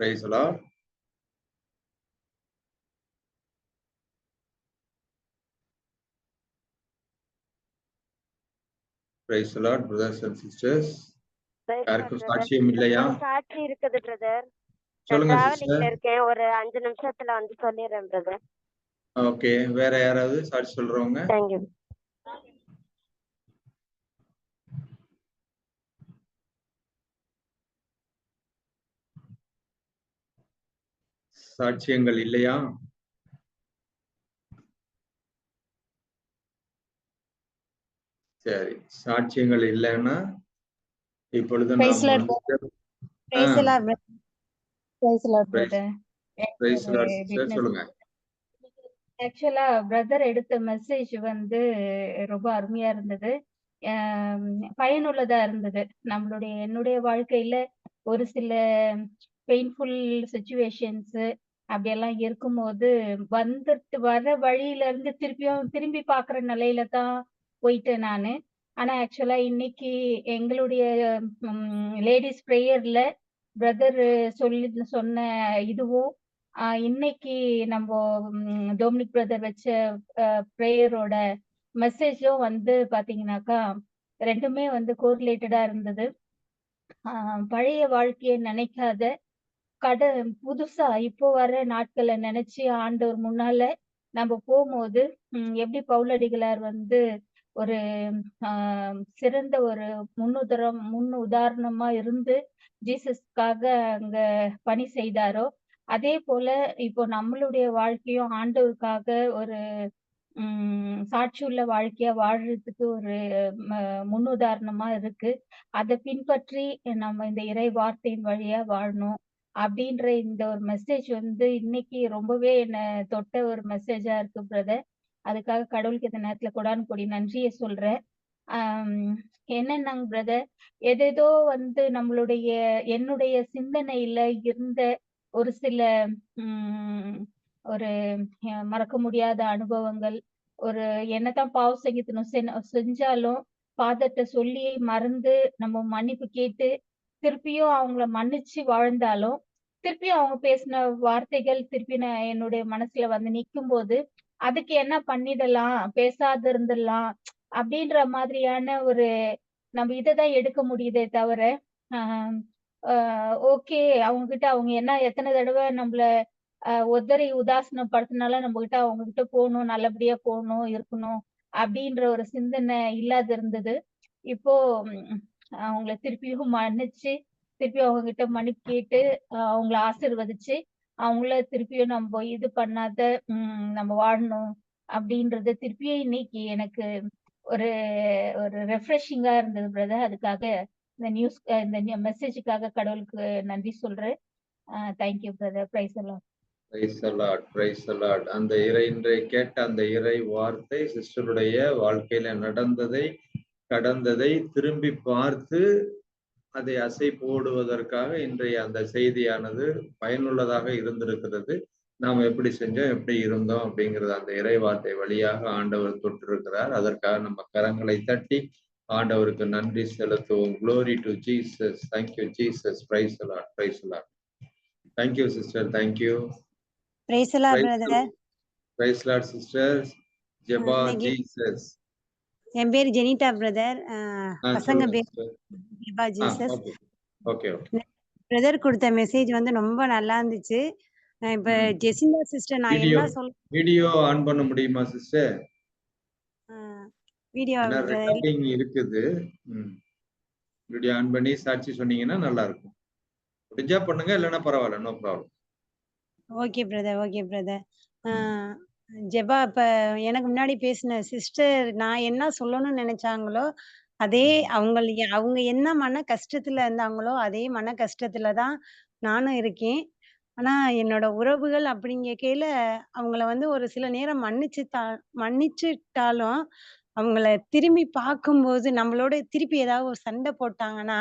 Praise the Lord. Praise the Lord, brothers and sisters. Praise யாருக்கும். சாட்சியம் இல்லையா சாட்சி இருக்குது பிரதர் சொல்லுங்க சிஸ்டர் இருக்கேன் ஒரு அஞ்சு நிமிஷத்துல வந்து சொல்லிடுறேன் பிரதர் ஓகே வேற யாராவது சாட்சி சொல்றவங்க தேங்க்யூ சாட்சியங்கள் இல்லையா? சரி சாட்சியங்கள் இல்லைன்னா இப்பொழுது. சொல்லுங்க. ஆக்சுவலா பிரதர் எடுத்த மெசேஜ் வந்து ரொம்ப அருமையா இருந்தது. பயனுள்ளதா இருந்தது. நம்மளுடைய என்னுடைய வாழ்க்கையில ஒரு சில பெயின்ஃபுல் சுச்சுவேஷன்ஸ் அப்படியெல்லாம் இருக்கும்போது வந்துட்டு வர வழியில இருந்து திருப்பியும் திரும்பி பார்க்குற நிலையில தான் போயிட்டேன் நானு. ஆனா ஆக்சுவலா இன்னைக்கு எங்களுடைய லேடிஸ் ப்ரேயர்ல பிரதர் சொல்லி சொன்ன இதுவும் இன்னைக்கு நம்ம டோமினிக் டொமினிக் பிரதர் வச்ச ப்ரேயரோட மெசேஜும் வந்து பாத்தீங்கன்னாக்கா ரெண்டுமே வந்து கோரிலேட்டடா இருந்தது. பழைய வாழ்க்கையை நினைக்காத கட புதுசா இப்போ வர நாட்களை நினைச்சு ஆண்டவர் முன்னால நம்ம போகும்போது எப்படி பவுலடிகளார் வந்து ஒரு ஆஹ் சிறந்த ஒரு முன்னுதரம் முன் உதாரணமா இருந்து ஜீசஸ்க்காக அங்க பணி செய்தாரோ அதே போல இப்போ நம்மளுடைய வாழ்க்கையும் ஆண்டவருக்காக ஒரு உம் சாட்சியுள்ள வாழ்க்கையா வாழ்றதுக்கு ஒரு முன்னுதாரணமா இருக்கு. அதை பின்பற்றி நம்ம இந்த இறை வார்த்தையின் வழியா வாழணும். அப்படின்ற இந்த ஒரு மெசேஜ் வந்து இன்னைக்கு ரொம்பவே என்ன தொட்ட ஒரு மெசேஜா இருக்கு பிரதர் அதுக்காக கடவுளுக்கு இந்த நேரத்துல கொடான்னு கொடி நன்றியை சொல்றேன். ஆஹ் என்னன்னாங்க பிரதர் எதேதோ வந்து நம்மளுடைய என்னுடைய சிந்தனையில இருந்த ஒரு சில உம் ஒரு மறக்க முடியாத அனுபவங்கள் ஒரு என்னதான் பாவ சங்கீதனம் செஞ்சாலும் ஃபாதர்கிட்ட சொல்லி மறந்து நம்ம மன்னிப்பு கேட்டு திருப்பியும் அவங்கள மன்னிச்சு வாழ்ந்தாலும் திருப்பியும் அவங்க பேசின வார்த்தைகள் திருப்பி நான் என்னுடைய மனசுல வந்து நிற்கும் போது அதுக்கு என்ன பண்ணிடலாம் பேசாது இருந்துடலாம் அப்படின்ற மாதிரியான ஒரு நம்ம இதை தான் எடுக்க முடியுதே தவிர ஓகே அவங்க கிட்ட அவங்க என்ன எத்தனை தடவை நம்மள ஆஹ் உதறி உதாசனப்படுத்தினால நம்ம கிட்ட அவங்க கிட்ட போகணும் நல்லபடியா போகணும் இருக்கணும் அப்படின்ற ஒரு சிந்தனை இல்லாத இருந்தது. இப்போ அவங்கள திருப்பியும் மன்னிச்சு திருப்பி அவங்க கிட்ட மன்னிப்பு கேட்டு அவங்கள ஆசீர்வதிச்சு அவங்கள திருப்பியும் நம்ம இது பண்ணாத உம் நம்ம வாழணும் அப்படின்றது திருப்பியும் இன்னைக்கு எனக்கு ஒரு ஒரு ரெஃப்ரெஷிங்கா இருந்தது பிரதர் அதுக்காக இந்த நியூஸ் இந்த மெசேஜுக்காக கடவுளுக்கு நன்றி சொல்றேன். தேங்க்யூ பிரதர் பிரைஸ் எல்லாம் praise the Lord praise the Lord அந்த இறை இன்றை கேட்ட அந்த இறை வார்த்தை சிஸ்டருடைய வாழ்க்கையில நடந்ததை கடந்ததை திரும்பி பார்த்து அதை அசை போடுவதற்காக இன்றைய அந்த செய்தியானது பயனுள்ளதாக இருந்திருக்கிறது. நாம் எப்படி செஞ்சோம் எப்படி இருந்தோம் அப்படிங்கிறது அந்த இறை வார்த்தை வழியாக ஆண்டவர் தொட்டிருக்கிறார் அதற்காக நம்ம கரங்களை தட்டி ஆண்டவருக்கு நன்றி செலுத்துவோம். Glory to Jesus thank you Jesus praise the Lord praise the Lord thank you sister thank you praise brother praise Lord sisters Jeba. Jesus என் பேர் ஜெனிட்டா பிரதர் பசங்க பேர் ஜீசஸ் பிரதர் கொடுத்த மெசேஜ் வந்து ரொம்ப நல்லா இருந்துச்சு. இப்ப. ஜெசிந்தா சிஸ்டர் நான். என்ன சொல் வீடியோ ஆன் பண்ண முடியுமா சிஸ்டர் வீடியோ ரெக்கார்டிங் இருக்குது. வீடியோ ஆன் பண்ணி சாட்சி சொன்னீங்கன்னா நல்லா இருக்கும் முடிஞ்சா பண்ணுங்க இல்லைன்னா பரவாயில்ல no problem okay brother okay brother Jeba இப்ப எனக்கு முன்னாடி பேசின சிஸ்டர் நான் என்ன சொல்லணும்னு நினைச்சாங்களோ அதே அவங்களுக்கு அவங்க என்ன மன கஷ்டத்துல இருந்தாங்களோ அதே மன கஷ்டத்துல தான் நானும் இருக்கேன். ஆனா என்னோட உறவுகள் அப்படிங்கக்கையில அவங்கள வந்து ஒரு சில நேரம் மன்னிச்சுட்டா மன்னிச்சுட்டாலும் அவங்கள திரும்பி பார்க்கும்போது நம்மளோட திருப்பி ஏதாவது ஒரு சண்டை போட்டாங்கன்னா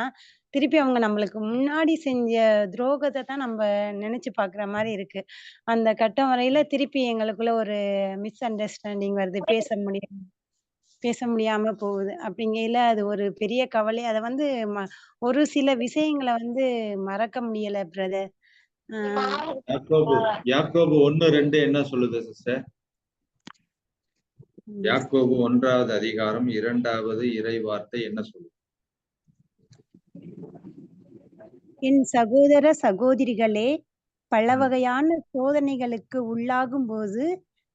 திருப்பி அவங்க நம்மளுக்கு முன்னாடி செஞ்ச துரோகத்தை தான் நம்ம நினைச்சு பார்க்குற மாதிரி இருக்கு. அந்த கட்டம் வரையில திருப்பி எங்களுக்குள்ள ஒரு மிஸ் அண்டர்ஸ்டாண்டிங் வருது. பேச முடியாம பேச முடியாம போகுது. அப்படிங்கையில அது ஒரு பெரிய கவலை. அதை வந்து ம- ஒரு சில விஷயங்களை வந்து மறக்க முடியல பிரதர் ஆஹ் யாக்கோபு யாக்கோபு ஒண்ணு ரெண்டு என்ன சொல்லுது சிஸ்டர் யாக்கோபு ஒன்றாவது அதிகாரம் இரண்டாவது இறை வார்த்தை என்ன சொல்லுது? என் சகோதர சகோதரிகளே பல வகையான சோதனைகளுக்கு உள்ளாகும் போது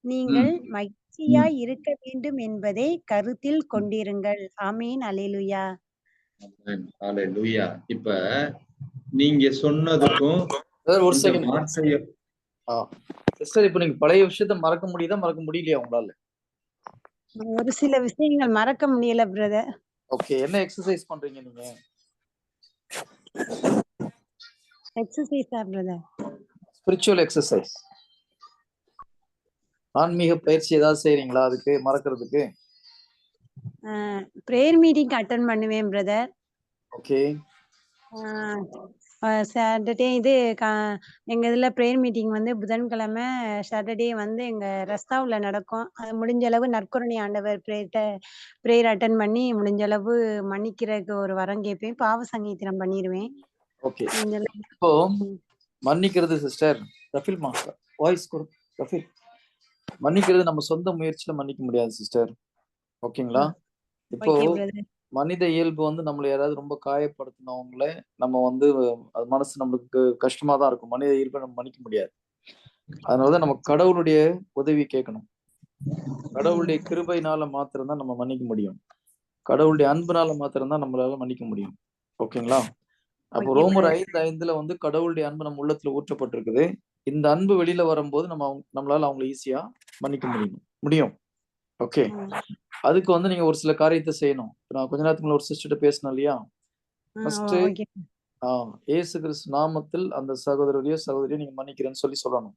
நீங்கள் மகிழ்ச்சியாய் இருக்க வேண்டும் என்பதை கருத்தில் கொண்டிருங்கள். ஆமீன். அலேலுயா லூயா இப்ப நீங்க சொன்னதுக்கும் சார் ஒரு இந்த செகண்ட் வார்த்தைய சிஸ்டர் இப்போ நீங்க பழைய விஷயத்த மறக்க முடியுதா மறக்க முடியலையா உங்களால? ஒரு சில விஷயங்கள் மறக்க முடியல பிரதர் ஓகே. என்ன எக்ஸசைஸ் பண்றீங்க நீங்க? எக்ஸசைஸா பிரதர் ஸ்பிரிச்சுவல் எக்ஸசைஸ் ஆன்மீக பயிற்சி ஏதாவது செய்றீங்களா? அதுக்கு மறக்கிறதுக்கு? ப்ரேயர் மீட்டிங் அட்டன் பண்ணுவேன் பிரதர் ஓகே சாட்டர்டே இது எங்க இதுல ப்ரேயர் மீட்டிங் வந்து புதன்கிழமை சாட்டர்டே வந்து எங்க ரஸ்தாவுல நடக்கும். அது முடிஞ்ச அளவு நற்கருணை ஆண்டவர் ப்ரேயர்ட்ட ப்ரேயர் அட்டன் பண்ணி முடிஞ்ச அளவு மன்னிக்கிறதுக்கு ஒரு வரம் கேட்பேன். பாவ சங்கீத்திரம் பண்ணிடுவேன் ஓகே. இப்போ மன்னிக்கிறது சிஸ்டர் ரஃபில் மா வாய்ஸ் ரஃபில். மன்னிக்கிறது நம்ம சொந்த முயற்சியில மன்னிக்க முடியாது சிஸ்டர் ஓகேங்களா? இப்போ மனித இயல்பு வந்து நம்மளை யாராவது ரொம்ப காயப்படுத்தினவங்கள நம்ம வந்து அது மனசு நம்மளுக்கு கஷ்டமா தான் இருக்கும். மனித இயல்பை நம்ம மன்னிக்க முடியாது. அதனாலதான் நம்ம கடவுளுடைய உதவி கேட்கணும். கடவுளுடைய கிருபையினால மாத்திரம்தான் நம்ம மன்னிக்க முடியும். கடவுளுடைய அன்புனால மாத்திரம்தான் நம்மளால மன்னிக்க முடியும். ஓகேங்களா? அப்போ ரோமர். ஐந்து ஐந்துல வந்து கடவுளுடைய அன்பு நம்ம உள்ளத்துல ஊற்றப்பட்டிருக்குது. இந்த அன்பு வெளியில வரும்போது நம்ம அவங்க- நம்மளால அவங்களை ஈஸியா மன்னிக்க முடியும். முடியும். ஓகே. அதுக்கு வந்து நீங்க ஒரு சில காரியத்தை செய்யணும். நான் கொஞ்ச நேரத்துக்கு முன்னாடி ஒரு சிஸ்டர்கிட்ட பேசினேன் இல்லையா? ஓகே ஆஹ் இயேசு கிறிஸ்து நாமத்தில் அந்த சகோதரரையோ சகோதரியோ நீங்க மன்னிக்கிறேன்னு சொல்லி சொல்லணும்.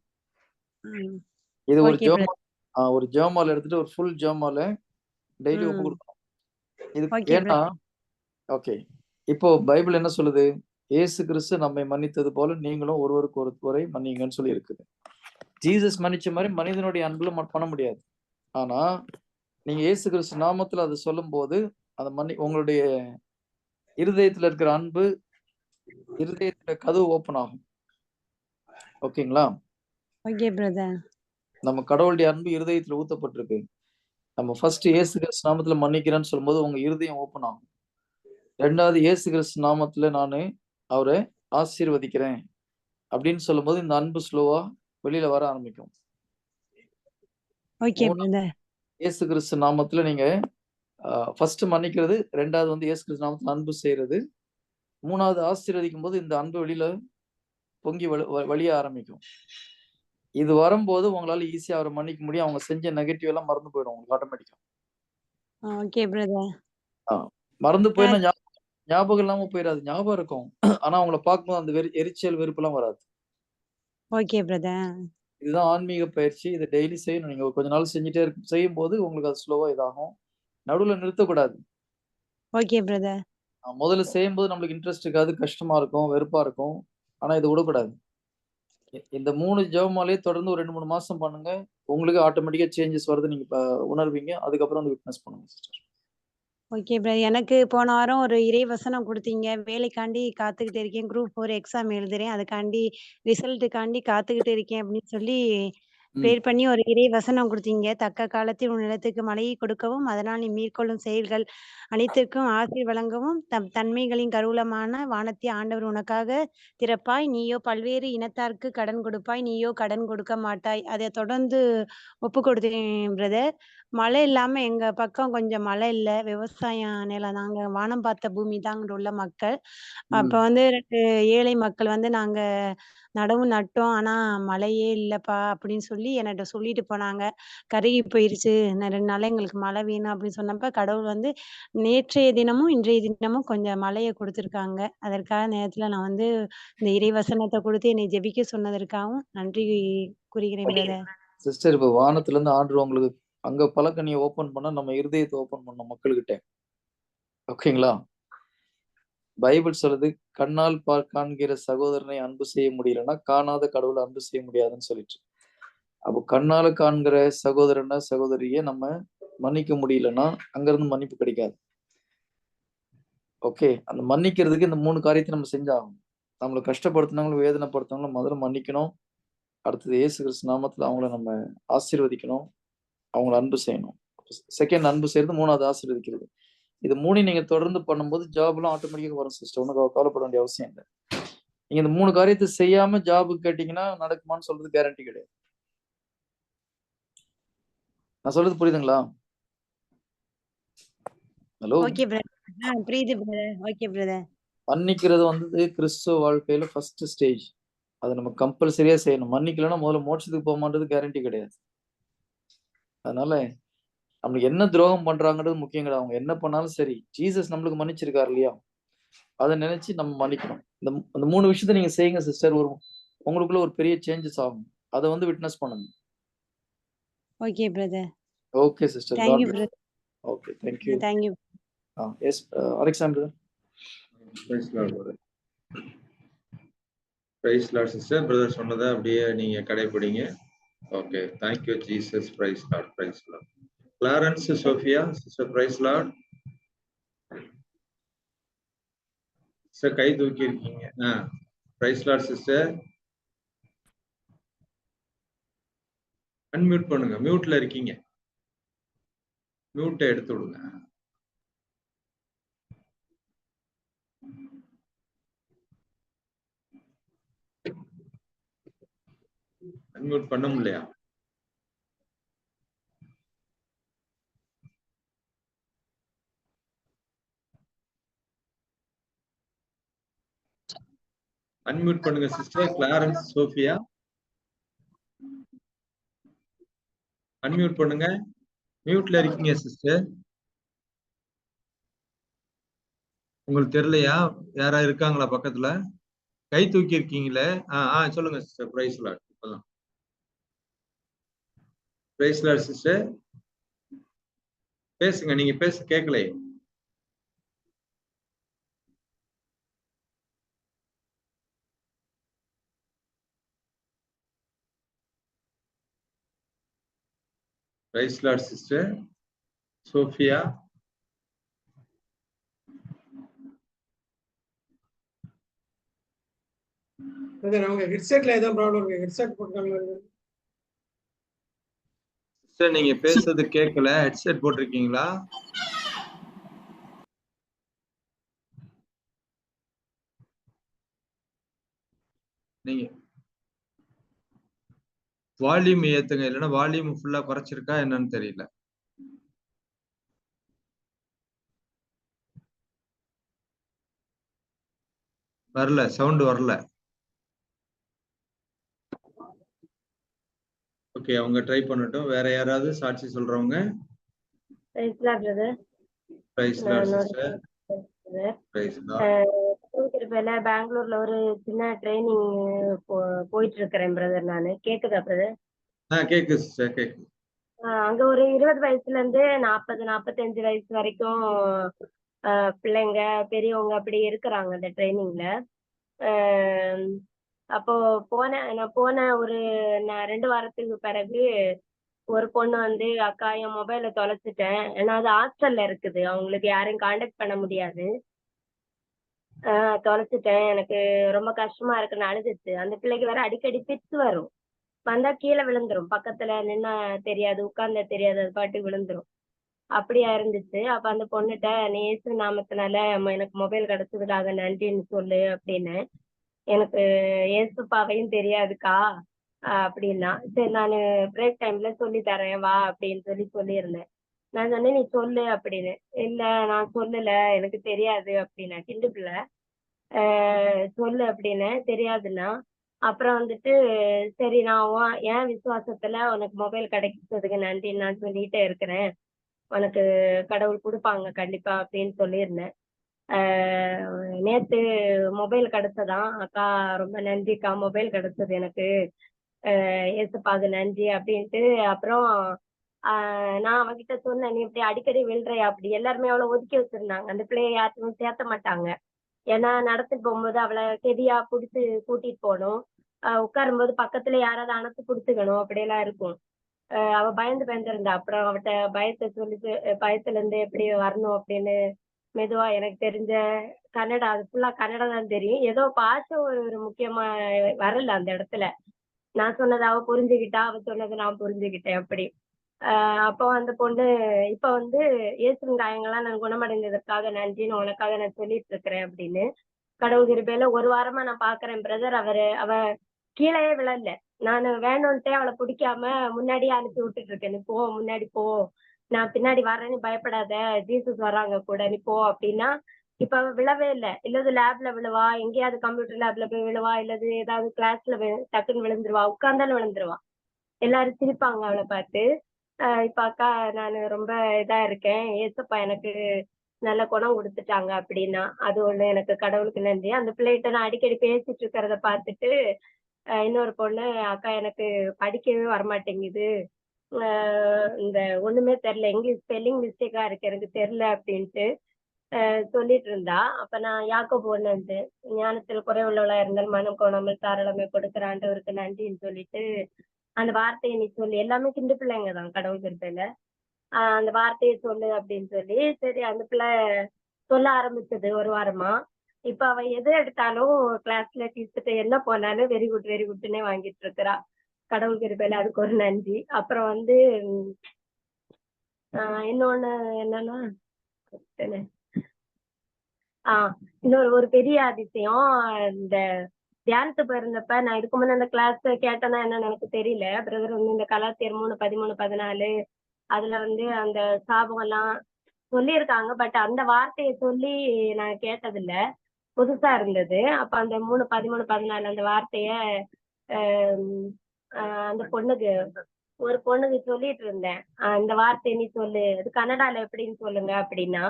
இது ஒரு ஜோமா ஒரு ஜோமால எடுத்துட்டு ஒரு ஃபுல் ஜோமால டெய்லி ஒப்பு. கொடுக்கணும். இது ஏன்னா ஓகே. இப்போ பைபிள் என்ன சொல்லுது? இயேசு கிறிஸ்து நம்மை மன்னித்தது போல நீங்களும் ஒருவருக்கு ஒருவரை மன்னிங்கன்னு சொல்லி இருக்குது. ஜீசஸ் மன்னிச்ச மாதிரி மனிதனுடைய அன்புல பண்ண முடியாது. ஆனா நீங்க இயேசு கிறிஸ்து நாமத்துல அதை சொல்லும் போது அந்த மன்னி உங்களுடைய இருதயத்துல இருக்கிற அன்பு இருதயத்துல கதவு ஓப்பன் ஆகும். ஓகேங்களா? ஓகே பிரதர் நம்ம கடவுளுடைய அன்பு இருதயத்துல ஊத்தப்பட்டிருக்கு. நம்ம ஃபர்ஸ்ட் இயேசு கிறிஸ்து நாமத்துல மன்னிக்கிறேன்னு சொல்லும்போது உங்க இருதயம் ஓப்பன் ஆகும். ரெண்டாவது இயேசு கிறிஸ்து நாமத்துல நானு அவரை ஆசீர்வதிக்கிறேன் அப்படின்னு சொல்லும்போது இந்த அன்பு ஸ்லோவா வெளியில வர ஆரம்பிக்கும். இயேசு கிறிஸ்து நாமத்துல நீங்க ஃபர்ஸ்ட் மன்னிக்கிறது ரெண்டாவது வந்து இயேசு கிறிஸ்து நாமத்துல அன்பு செய்யறது. மூணாவது ஆசீர்வதிக்கும் போது இந்த அன்பு வெளியில பொங்கி வழிய ஆரம்பிக்கும். இது வரும்போது உங்களால ஈஸியா அவரை மன்னிக்க முடியும். அவங்க செஞ்ச நெகட்டிவ் எல்லாம் மறந்து போயிடும் உங்களுக்கு ஆட்டோமேட்டிக்கா ஓகே பிரதர் மறந்து போயினா ஞாபகம் இல்லாம போயிடாது ஞாபகம் இருக்கும். ஆனா அவங்கள பார்க்கும்போது அந்த வெறி எரிச்சல் வெறுப்புலாம் வராது. ஓகே பிரதர் இதுதான் ஆன்மீக பயிற்சி. இதை டெய்லி செய்யணும். நீங்க கொஞ்ச நாள் செஞ்சுட்டே இருக்கும் செய்யும் போது உங்களுக்கு அது ஸ்லோவா இதாகும். நடுவுல நிறுத்தக்கூடாது. ஓகே பிரதர் முதல்ல செய்யும்போது நம்மளுக்கு இன்ட்ரெஸ்ட் இருக்காது. கஷ்டமா இருக்கும் வெறுப்பா இருக்கும். ஆனா இதை விடக்கூடாது. இந்த மூணு ஜெபமாலே தொடர்ந்து ஒரு ரெண்டு மூணு மாசம் பண்ணுங்க. உங்களுக்கு ஆட்டோமேட்டிக்கா சேஞ்சஸ் வருது நீங்க உணர்வீங்க. அதுக்கப்புறம் வந்து விட்னஸ் பண்ணுங்க சிஸ்டர் ஓகே பிரதர் எனக்கு போன வாரம் ஒரு இறை வசனம் கொடுத்தீங்க. வேலைக்காண்டி காத்துக்கிட்டு இருக்கேன். குரூப் ஃபோர் எக்ஸாம் எழுதுறேன். அதுக்காண்டி ரிசல்ட்டுக்காண்டி காத்துக்கிட்டு இருக்கேன் அப்படின்னு சொல்லி ப்ரேயர் பண்ணி ஒரு இறை வசனம் கொடுத்தீங்க. தக்க காலத்தில் உன் நிலத்துக்கு மழையை கொடுக்கவும் அதனால் நீ மேற்கொள்ளும் செயல்கள் அனைத்திற்கும் ஆசீர் வழங்கவும் தம் தன்மைகளின் கருவூலமான வானத்தை ஆண்டவர் உனக்காக திறப்பாய். நீயோ பல்வேறு இனத்தாருக்கு கடன் கொடுப்பாய். நீயோ கடன் கொடுக்க மாட்டாய். அதை தொடர்ந்து ஒப்பு கொடுத்தேன் பிரதர் மழை இல்லாம எங்க பக்கம் கொஞ்சம் மழை இல்ல. விவசாயம் நிலம் நாங்க வானம் பார்த்த பூமி தான் உள்ள மக்கள். அப்ப வந்து ரெண்டு ஏழை மக்கள் வந்து நாங்க நடவு நட்டோம். ஆனா மழையே இல்லப்பா அப்படின்னு சொல்லி என்கிட்ட சொல்லிட்டு போனாங்க. கருகி போயிருச்சு. ரெண்டு நாளா எங்களுக்கு மழை வேணும் அப்படின்னு சொன்னப்ப கடவுள் வந்து நேற்றைய தினமும் இன்றைய தினமும் கொஞ்சம் மழையை கொடுத்துருக்காங்க. அதற்காக நேரத்துல நான் வந்து இந்த இறை வசனத்தை கொடுத்து என்னை ஜெபிக்க சொன்னதற்காகவும் நன்றி கூறுகிறேன் சிஸ்டர் இப்ப வானத்துல இருந்து ஆண்டு உங்களுக்கு அங்க பலகனியை ஓபன் பண்ணா நம்ம இருதயத்தை ஓபன் பண்ணோம் மக்கள்கிட்ட. ஓகேங்களா? பைபிள் சொல்லுது கண்ணால் பார் காண்கிற சகோதரனை அன்பு செய்ய முடியலன்னா காணாத கடவுளை அன்பு செய்ய முடியாதுன்னு சொல்லிட்டு. அப்போ கண்ணால காண்கிற சகோதரன சகோதரிய நம்ம மன்னிக்க முடியலன்னா அங்கிருந்து மன்னிப்பு கிடைக்காது. ஓகே அந்த மன்னிக்கிறதுக்கு இந்த மூணு காரியத்தை நம்ம செஞ்சாகணும். நம்மளை கஷ்டப்படுத்தினவங்களும் வேதனைப்படுத்தினவங்களும் முதல்ல மன்னிக்கணும். அடுத்தது இயேசு கிறிஸ்து நாமத்துல அவங்கள நம்ம ஆசீர்வதிக்கணும். அவங்கள அன்பு செய்யணும். செகண்ட் அன்பு செய்யறது மூணாவது ஆசீர்வதிக்கிறது. இது மூணையும் நீங்க தொடர்ந்து பண்ணும்போது ஜாப்லாம் ஆட்டோமேட்டிக்காக வரும் சிஸ்டர் ஒன்றும் கவலைப்பட வேண்டிய அவசியம் இல்லை. நீங்க இந்த மூணு காரியத்தை செய்யாம ஜாபுக்கு கேட்டீங்கன்னா நடக்குமான்னு சொல்றது கேரண்டி கிடையாது. நான் சொல்றது புரியுதுங்களா? ஹலோ ஓகே பிரதர் புரியுது பிரதர் ஓகே பிரதர் மன்னிக்கிறது வந்து கிறிஸ்துவ வாழ்க்கையில ஃபர்ஸ்ட் ஸ்டேஜ் அதை நம்ம கம்பல்சரியா செய்யணும். மன்னிக்கலைன்னா முதல்ல மோட்சத்துக்கு போக மாட்டது கேரண்டி கிடையாது. அதனால நம்மளுக்கு என்ன துரோகம் பண்றாங்கிறது முக்கியம் கிடையாது. அவங்க என்ன பண்ணாலும் சரி ஜீசஸ் நம்மளுக்கு மன்னிச்சிருக்காரு இல்லையா? அதை நினைச்சு நம்ம மன்னிக்கணும். இந்த அந்த மூணு விஷயத்த நீங்க செய்யுங்க சிஸ்டர் ஒரு உங்களுக்குள்ள ஒரு பெரிய சேஞ்சஸ் ஆகும். அதை வந்து விட்னஸ் பண்ணுங்க okay brother okay sister thank you brother okay thank you thank you yes Alexander praise Lord brother praise Lord sister brother சொன்னதை அப்படியே நீங்க கடைபிடிங்க okay thank you Jesus praise Lord praise Lord Clarence Sophia sister praise Lord sister கை தூக்கி இருக்கீங்க ஆ praise Lord sister unmute பண்ணுங்க. மியூட்ல இருக்கீங்க. மியூட்டை எடுத்து விடுங்க. அன்மியூட் பண்ண முடியலையா? அன்மியூட் பண்ணுங்க சிஸ்டர் கிளாரன்ஸ் சோஃபியா அன்மியூட் பண்ணுங்க. மியூட்ல இருக்கீங்க சிஸ்டர் உங்களுக்கு தெரியலையா? யாரா இருக்காங்களா பக்கத்துல? கை தூக்கி இருக்கீங்களே? ஆ ஆ சொல்லுங்க சிஸ்டர் பிரைஸ் லாட் இப்பதான். பிரைஸ் லாட் சிஸ்டர் பேசுங்க நீங்க பேச கேட்கலையே பிரைஸ் லாட் சிஸ்டர் சோஃபியா அவங்க ஹெட்செட்ல ஏதோ ப்ராப்ளம் இருக்கு ஹெட்செட் போட்டுருக்காங்க சிஸ்டர் நீங்க பேசுறது கேட்கல ஹெட்செட் போட்டிருக்கீங்களா? நீங்க வால்யூம் ஏத்துங்க இல்லைன்னா வால்யூம் ஃபுல்லா குறைச்சிருக்கா என்னன்னு தெரியல. வரல சவுண்ட் வரல. ஓகே அவங்க ட்ரை பண்ணட்டும். வேற யாராவது சாட்சி சொல்றவங்க? Praise Lord praise Lord sister praise Lord கிருப்பையில பெங்களூர்ல ஒரு சின்ன ட்ரைனிங் போயிட்டு இருக்கிறேன் பிரதர் நானு. கேக்குதா பிரதர் ஆ கேக்கு சிஸ்டர் கேக்கு அங்க ஒரு இருபது வயசுல இருந்து நாற்பது நாற்பத்தஞ்சு வயசு வரைக்கும் பிள்ளைங்க பெரியவங்க அப்படி இருக்கிறாங்க அந்த ட்ரைனிங்ல அப்போ போன நான் போன ஒரு நான் ரெண்டு வாரத்துக்கு பிறகு ஒரு பொண்ணு வந்து அக்கா என் மொபைலை தொலைச்சிட்டேன். ஏன்னா அது ஹாஸ்டல்ல இருக்குது. அவங்களுக்கு யாரையும் காண்டாக்ட் பண்ண முடியாது. ஆஹ் தொலைச்சிட்டேன். எனக்கு ரொம்ப கஷ்டமா இருக்குன்னு அழுதுச்சு அந்த பிள்ளைக்கு வேற அடிக்கடி பித்து வரும். வந்தா கீழே விழுந்துரும். பக்கத்துல நின்னா தெரியாது உட்கார்ந்தா தெரியாது. அது பாட்டு விழுந்துரும். அப்படியா இருந்துச்சு. அப்ப அந்த பொண்ணுகிட்ட நீ இயேசு நாமத்தினால ம- எனக்கு மொபைல் கிடைச்சதுக்காக நன்றின்னு சொல்லு அப்படின்னு. எனக்கு ஏசுப்பாவையும் தெரியாதுக்கா ஆஹ் அப்படின்னா. சரி நான் பிரேக் டைம்ல சொல்லி தரேன் வா அப்படின்னு சொல்லி சொல்லியிருந்தேன். நான் சொன்னேன் நீ சொல்லு அப்படின்னு. இல்ல நான் சொல்லல. எனக்கு தெரியாது அப்படின்னா. கிண்டு பிள்ளை ஆஹ் சொல்லு அப்படின்னு. தெரியாதுன்னா அப்புறம் வந்துட்டு சரி நான் உன் என் விசுவாசத்துல உனக்கு மொபைல் கிடைச்சதுக்கு நன்றி நான் சொல்லிட்டே இருக்கிறேன். உனக்கு கடவுள் கொடுப்பாங்க கண்டிப்பா அப்படின்னு சொல்லியிருந்தேன். நேத்து மொபைல் கிடைச்சதான் அக்கா ரொம்ப நன்றிக்கா மொபைல் கிடைச்சது எனக்கு. ஆஹ் அது நன்றி அப்படின்ட்டு அப்புறம் நான் அவகிட்ட சொன்னேன் நீ இப்படி அடிக்கடி விழுறையா அப்படி எல்லாருமே அவளை ஒதுக்கி வச்சிருந்தாங்க. அந்த பிள்ளைய யாருமே சேர்த்த மாட்டாங்க. ஏன்னா நடத்திட்டு போகும்போது அவளை கெதியா புடிச்சு கூட்டிட்டு போகணும். உட்காரும்போது பக்கத்துல யாராவது அணைச்சு புடிச்சுக்கணும். அப்படியெல்லாம் இருக்கும். அவ பயந்து பயந்துருந்தா. அப்புறம் அவட்ட பயத்தை சொல்லி பயத்துல இருந்து எப்படி வரணும் அப்படின்னு மெதுவா எனக்கு தெரிஞ்ச கன்னடா அது ஃபுல்லா கன்னடா தான் தெரியும். ஏதோ பாட்டு ஒரு ஒரு முக்கியமா வரல அந்த இடத்துல. நான் சொன்னதை அவ புரிஞ்சுக்கிட்டா அவ சொன்னதை நான் புரிஞ்சுக்கிட்டேன் அப்படி. அப்போ அந்த பொண்ணு இப்ப வந்து இயேசுவின் காயங்கள்லாம் நான் குணமடைந்ததற்காக நன்றின்னு உனக்காக நான் சொல்லிட்டு இருக்கிறேன் அப்படின்னு. கடவுள் கிருபையில ஒரு வாரமா நான் பாக்குறேன் பிரதர் அவரு அவ கீழே விழல. நான் வேணும்ட்டே அவளை பிடிக்காம முன்னாடியே அனுப்பி விட்டுட்டு இருக்கேன் நீ போ முன்னாடி போ. நான் பின்னாடி வரேன்னு பயப்படாத. ஜீசஸ் வர்றாங்க கூட நீ போ அப்படின்னா இப்ப அவ விழவே இல்லை. இல்லது லேப்ல விழுவா எங்கேயாவது கம்ப்யூட்டர் லேப்ல போய் விழுவா இல்லது ஏதாவது கிளாஸ்ல டக்குன்னு விழுந்துருவா உட்கார்ந்தாலும் விழுந்துருவா. எல்லாரும் சிரிப்பாங்க அவளை பார்த்து. இப்ப அக்கா நான் ரொம்ப இதா இருக்கேன். ஏசப்பா எனக்கு நல்ல குணம் கொடுத்துட்டாங்க அப்படின்னா அது ஒண்ணு எனக்கு கடவுளுக்கு நன்றி. அந்த பிள்ளைகிட்ட நான் அடிக்கடி பேசிட்டு இருக்கிறத பார்த்துட்டு இன்னொரு பொண்ணு அக்கா எனக்கு படிக்கவே வரமாட்டேங்குது. ஆஹ் இந்த ஒண்ணுமே தெரியல. இங்கிலீஷ் ஸ்பெல்லிங் மிஸ்டேக்கா இருக்கு. எனக்கு தெரியல அப்படின்ட்டு சொல்லிட்டு இருந்தா. அப்ப நான் யாக்கோபு ஒண்ணு வந்து ஞானத்தில் குறைவுள்ளவளா இருந்தால் மனம் கோணாமல் தாராளமே கொடுக்கிற ஆண்டவருக்கு நன்றின்னு சொல்லிட்டு அந்த வார்த்தையை நீ சொல்லு. எல்லாமே கிண்டு பிள்ளைங்க தான் கடவுள் கிருப்பையில ஆஹ் அந்த வார்த்தையை சொல்லு அப்படின்னு சொல்லி சரி அந்த பிள்ளை சொல்ல ஆரம்பிச்சது ஒரு வாரமா. இப்ப அவ எது எடுத்தாலும் கிளாஸ்ல டீச்சர்ட்ட என்ன போனாலும் வெரி குட் வெரி குட்னே வாங்கிட்டு இருக்கிறா. கடவுள் கிருப்பையில அதுக்கு ஒரு நன்றி. அப்புறம் வந்து ஆஹ் இன்னொன்னு என்னன்னா ஆஹ் இன்னொரு ஒரு பெரிய அதிசயம். இந்த தியானத்து போயிருந்தப்ப நான் இதுக்கு முன்னே அந்த கிளாஸ் கேட்டேன்னா என்னன்னு எனக்கு தெரியல. பிரதர் வந்து இந்த கலாத்தியர் மூணு பதிமூணு பதினாலு அதுல வந்து அந்த சாபம் எல்லாம் சொல்லியிருக்காங்க. பட் அந்த வார்த்தையை சொல்லி நான் கேட்டதில்ல. புதுசா இருந்தது. அப்ப அந்த மூணு பதிமூணு பதினாலு அந்த வார்த்தைய ஆஹ் அந்த பொண்ணுக்கு ஒரு பொண்ணுக்கு சொல்லிட்டு இருந்தேன். அந்த இந்த வார்த்தையை நீ சொல்லு. அது கன்னடால எப்படின்னு சொல்லுங்க அப்படின்னா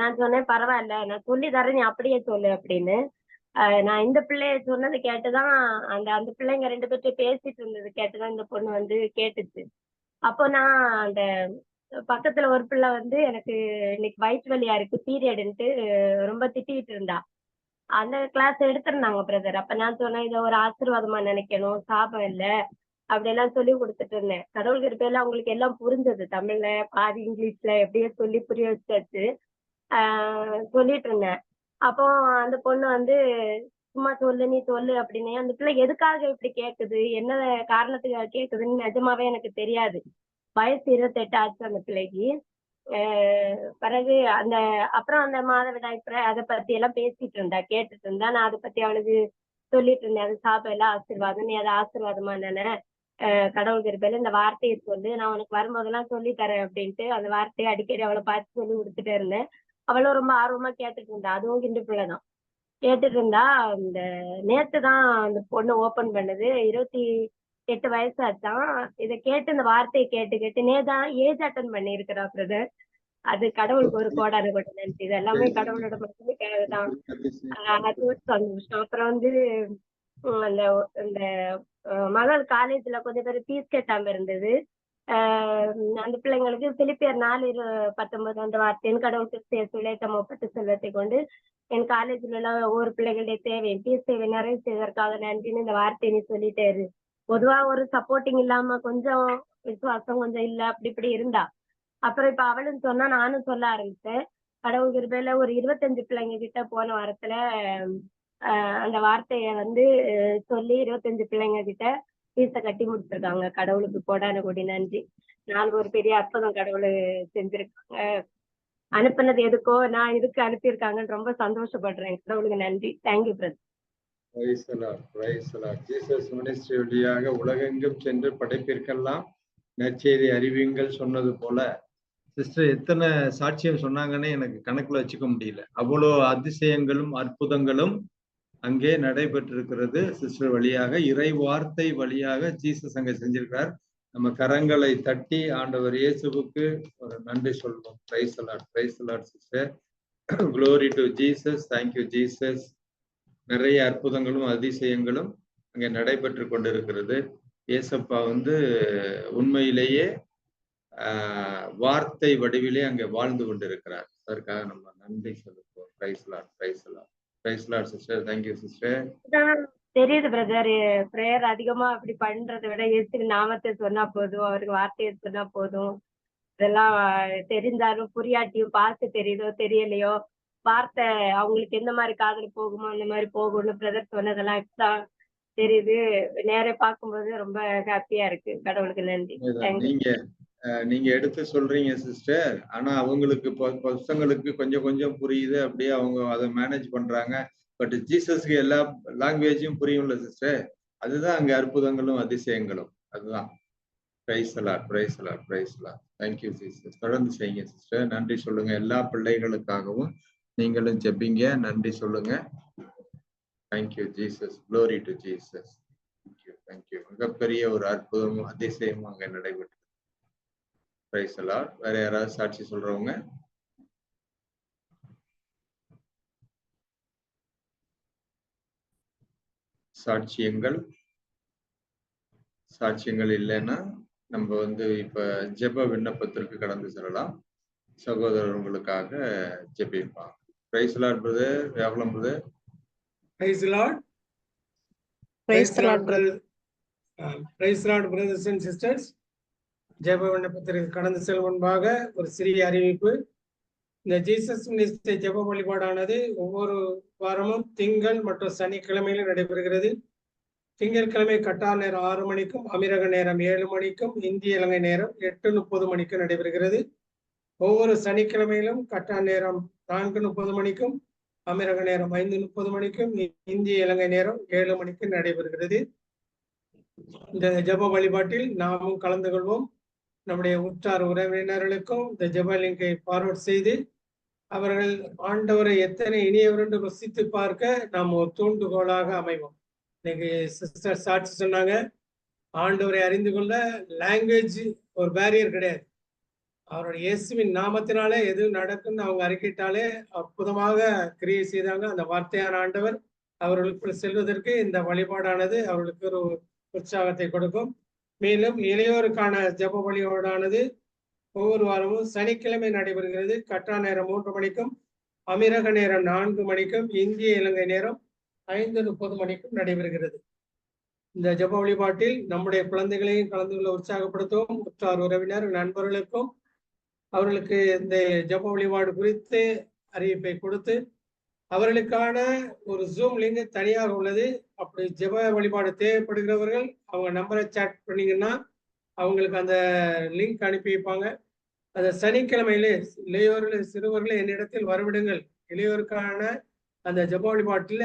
நான் சொன்னேன் பரவாயில்ல. நான் சொல்லி தரேன் நீ அப்படியே சொல்லு அப்படின்னு. நான் இந்த பிள்ளைய சொன்னது கேட்டுதான் அந்த அந்த பிள்ளைங்க ரெண்டு பேர்த்தையும் பேசிட்டு இருந்தது கேட்டுதான் இந்த பொண்ணு வந்து கேட்டுச்சு. அப்போ நான் அந்த பக்கத்துல ஒரு பிள்ளை வந்து எனக்கு இன்னைக்கு வயிற்று வலியா இருக்கு பீரியடுன்ட்டு ரொம்ப திட்டிட்டு இருந்தா. அந்த கிளாஸ் எடுத்திருந்தாங்க பிரதர் அப்ப நான் சொன்னேன் இதை ஒரு ஆசீர்வாதமா நினைக்கணும் சாபம் இல்ல அப்படியெல்லாம் சொல்லி கொடுத்துட்டு இருந்தேன். கடவுள் கிருப்பையில அவங்களுக்கு எல்லாம் புரிஞ்சது. தமிழ்ல பாதி இங்கிலீஷ்ல எப்படியோ சொல்லி புரிய வச்சாச்சு. ஆஹ் சொல்லிட்டு இருந்தேன். அப்போ அந்த பொண்ணு வந்து சும்மா சொல்லு நீ சொல்லு அப்படின்னு அந்த பிள்ளை எதுக்காக இப்படி கேக்குது? என்ன காரணத்துக்காக கேக்குதுன்னு நிஜமாவே எனக்கு தெரியாது. வயசு இருபத்தெட்டு ஆச்சு அந்த பிள்ளைக்கு. பிறகு அந்த அப்புறம் அந்த மாதவிடாய் அதை பத்தி எல்லாம் பேசிட்டு இருந்தா கேட்டுட்டு இருந்தா. நான் அதை பத்தி அவளுக்கு சொல்லிட்டு இருந்தேன். அது சாப்பிட எல்லாம் ஆசீர்வாதம். நீ அதை ஆசீர்வாதமா என்னென்ன கடவுள் கிருபையில இந்த வார்த்தையை சொல்லு. நான் உனக்கு வரும்போதெல்லாம் சொல்லி தரேன் அப்படின்ட்டு அந்த வார்த்தையை அடிக்கடி அவளை பார்த்து சொல்லி கொடுத்துட்டே இருந்தேன். அவளும் ரொம்ப ஆர்வமா கேட்டுட்டு இருந்தா அதுவும் கிண்டு பிள்ளைதான் கேட்டுட்டு இருந்தா இந்த நேத்து தான் அந்த பொண்ணு ஓபன் பண்ணது. இருபத்தி எட்டு வயசாச்சான் இதை கேட்டு இந்த வார்த்தையை கேட்டு கேட்டு நேதான் ஏஜ் அட்டன் பண்ணி இருக்கிறா பிரதர் அது கடவுளுக்கு ஒரு கோடான கூட நன்றி. இது எல்லாமே கடவுளோட மட்டுமே தான். அது ஒரு சந்தோஷம். அப்புறம் வந்து அந்த இந்த மகள் காலேஜ்ல கொஞ்சம் பேர் ஃபீஸ் கட்டாம இருந்தது. அந்த பிள்ளைங்களுக்கு பிலிப்பியர் நாலு இரு பத்தொன்பது அந்த வார்த்தையின் கடவுளுக்கு சுலேத்த பட்டு செல்வத்தை கொண்டு என் காலேஜ்ல உள்ள ஒவ்வொரு பிள்ளைகளுடைய தேவை ஃபீஸ் தேவை நிறைவு செய்வதற்காக நன்றின்னு இந்த வார்த்தையை நீ சொல்லிட்டேரு. பொதுவா ஒரு சப்போர்ட்டிங் இல்லாம கொஞ்சம் விசுவாசம் கொஞ்சம் இல்ல அப்படி இப்படி இருந்தா. அப்புறம் இப்ப அவளும் சொன்னா நானும் சொல்ல ஆரம்பிச்சேன். கடவுள் கிருபையில ஒரு இருபத்தஞ்சு பிள்ளைங்க கிட்ட போன வாரத்துல ஆஹ் அந்த வார்த்தைய வந்து சொல்லி இருபத்தஞ்சு பிள்ளைங்க கிட்ட ஃபீஸ கட்டி முடிச்சிருக்காங்க கடவுளுக்கு கோடான கோடி நன்றி. நாலு ஒரு பெரிய அற்புதம் கடவுள் செஞ்சிருக்காங்க. அனுப்புனது எதுக்கோ நான் இதுக்கு அனுப்பியிருக்காங்கன்னு ரொம்ப சந்தோஷப்படுறேன். கடவுளுக்கு நன்றி. தேங்க்யூ பிரதர் ஜீசஸ் மினிஸ்ட்ரி வழியாக உலகெங்கும் சென்று படைப்பிற்கெல்லாம் நற்செய்தி அறிவியுங்கள் சொன்னது போல. சிஸ்டர் எத்தனை சாட்சியம் சொன்னாங்கன்னு எனக்கு கணக்குல வச்சுக்க முடியல. அவ்வளோ அதிசயங்களும் அற்புதங்களும் அங்கே நடைபெற்றிருக்கிறது சிஸ்டர் வழியாக. இறை வார்த்தை வழியாக ஜீசஸ் அங்கே செஞ்சிருக்கிறார். நம்ம கரங்களை தட்டி ஆண்டவர் இயேசுவுக்கு ஒரு நன்றி சொல்வோம். Praise the Lord praise the Lord sister glory to Jesus thank you Jesus நிறைய அற்புதங்களும் அதிசயங்களும் அங்கே நடைபெற்று கொண்டிருக்கிறது. ஏசப்பா வந்து உண்மையிலேயே வார்த்தை வடிவிலே அங்கே வாழ்ந்து கொண்டிருக்கிறார். அதற்காக நம்ம நன்றி செலுத்துவோம். Praise Lord praise Lord praise Lord sister thank you sister தான் தெரியுது பிரதர் ப்ரேயர் அதிகமா அப்படி பண்றதை விட இயேசு நாமத்தை சொன்னா போதும் அவருக்கு வார்த்தையை சொன்னா போதும். இதெல்லாம் தெரிந்தாலும் புரியாட்டியும் பார்த்து தெரியுதோ தெரியலையோ வார்த்தை அவங்களுக்கு எந்த மாதிரி காதுல போகுமோ அந்த மாதிரி போகும்னு பிரதர் சொன்னதெல்லாம் இப்பதான் தெரியுது. நேரே பார்க்கும்போது ரொம்ப ஹாப்பியா இருக்கு. கடவுளுக்கு நன்றி. நீங்க நீங்க எடுத்து சொல்றீங்க சிஸ்டர். ஆனா அவங்களுக்கு பசங்களுக்கு கொஞ்சம் கொஞ்சம் புரியுது. அப்படியே அவங்க அதை மேனேஜ் பண்றாங்க. பட் ஜீசஸ்க்கு எல்லா லாங்குவேஜும் புரியும்ல சிஸ்டர். அதுதான் அங்க அற்புதங்களும் அதிசயங்களும். அதுதான். Praise the Lord praise the Lord praise the Lord thank you sister தொடர்ந்து செய்யுங்க சிஸ்டர். நன்றி சொல்லுங்க. எல்லா பிள்ளைகளுக்காகவும் நீங்களும் ஜெபிங்க. நன்றி சொல்லுங்க. Thank you Jesus glory to Jesus thank you thank you மிகப்பெரிய ஒரு அற்புதமும் அதிசயமும் அங்கே நடைபெற்று பிரைஸ் அலாட் வேற யாராவது சாட்சி சொல்றவங்க? சாட்சியங்கள். சாட்சியங்கள் இல்லைன்னா நம்ம வந்து இப்ப ஜெப விண்ணப்பத்திற்கு கடந்து செல்லலாம். சகோதரர்களுக்காக ஜெபிப்பாங்க praise Lord brother வியாபலம் brother Praise the Lord. Praise the Lord, brother. Uh, Praise the ஜெப விண்ணப்பத்திற்கு கடந்து செல்லும் முன்பாக ஒரு சிறிய அறிவிப்பு. இந்த ஜீசஸ் மினிஸ்டர் ஜெப வழிபாடானது ஒவ்வொரு வாரமும் திங்கள் மற்றும் சனிக்கிழமையிலும் நடைபெறுகிறது. திங்கட்கிழமை கட்டார் நேரம் ஆறு மணிக்கும் அமீரக நேரம் ஏழு மணிக்கும் இந்திய இலங்கை நேரம் எட்டு முப்பது மணிக்கும் நடைபெறுகிறது. ஒவ்வொரு சனிக்கிழமையிலும் கட்டார் நேரம் நான்கு முப்பது மணிக்கும் அமீரக நேரம் ஐந்து முப்பது மணிக்கும் இந்திய இலங்கை நேரம் ஏழு மணிக்கு நடைபெறுகிறது. இந்த ஜெப வழிபாட்டில் நாமும் கலந்து கொள்வோம். நம்முடைய உற்றார் உறவினர்களுக்கும் இந்த ஜபாலிங்கை ஃபார்வர்ட் செய்து அவர்கள் ஆண்டவரை எத்தனை இனியவர் என்று ருசித்து பார்க்க நாம் ஒரு தூண்டுகோலாக அமைவோம். இன்னைக்கு சிஸ்டர் சாட்சி சொன்னாங்க ஆண்டவரை அறிந்து கொள்ள லாங்குவேஜ் ஒரு பேரியர் கிடையாது. அவருடைய இயேசுவின் நாமத்தினாலே எது நடக்குன்னு அவங்க அறிக்கையிட்டாலே அற்புதமாக கிரியை செய்தாங்க. அந்த வார்த்தையான ஆண்டவர் அவர்களுக்குள் செல்வதற்கு இந்த வழிபாடானது அவர்களுக்கு ஒரு உற்சாகத்தை கொடுக்கும். மேலும் இளையோருக்கான ஜெப வழிபாடானது ஒவ்வொரு வாரமும் சனிக்கிழமை நடைபெறுகிறது. கட்டா நேரம் மூன்று மணிக்கும் அமீரக நேரம் நான்கு மணிக்கும் இந்திய இலங்கை நேரம் ஐந்து முப்பது மணிக்கும் நடைபெறுகிறது. இந்த ஜெப வழிபாட்டில் நம்முடைய குழந்தைகளையும் கலந்து கொள்ள உற்சாகப்படுத்தவும். உற்றார் உறவினர் நண்பர்களுக்கும் அவர்களுக்கு இந்த ஜெப வழிபாடு குறித்து அறிவிப்பை கொடுத்து அவர்களுக்கான ஒரு ஜூம் லிங்க் தனியாக உள்ளது. அப்படி ஜெப வழிபாடு தேவைப்படுகிறவர்கள் அவங்க நம்பரை சேட் பண்ணீங்கன்னா அவங்களுக்கு அந்த லிங்க் அனுப்பி வைப்பாங்க. அந்த சனிக்கிழமையிலே இளையோர்கள் சிறுவர்களை என்னிடத்தில் வரவிடுங்கள். இளையோருக்கான அந்த ஜெப வழிபாட்டில்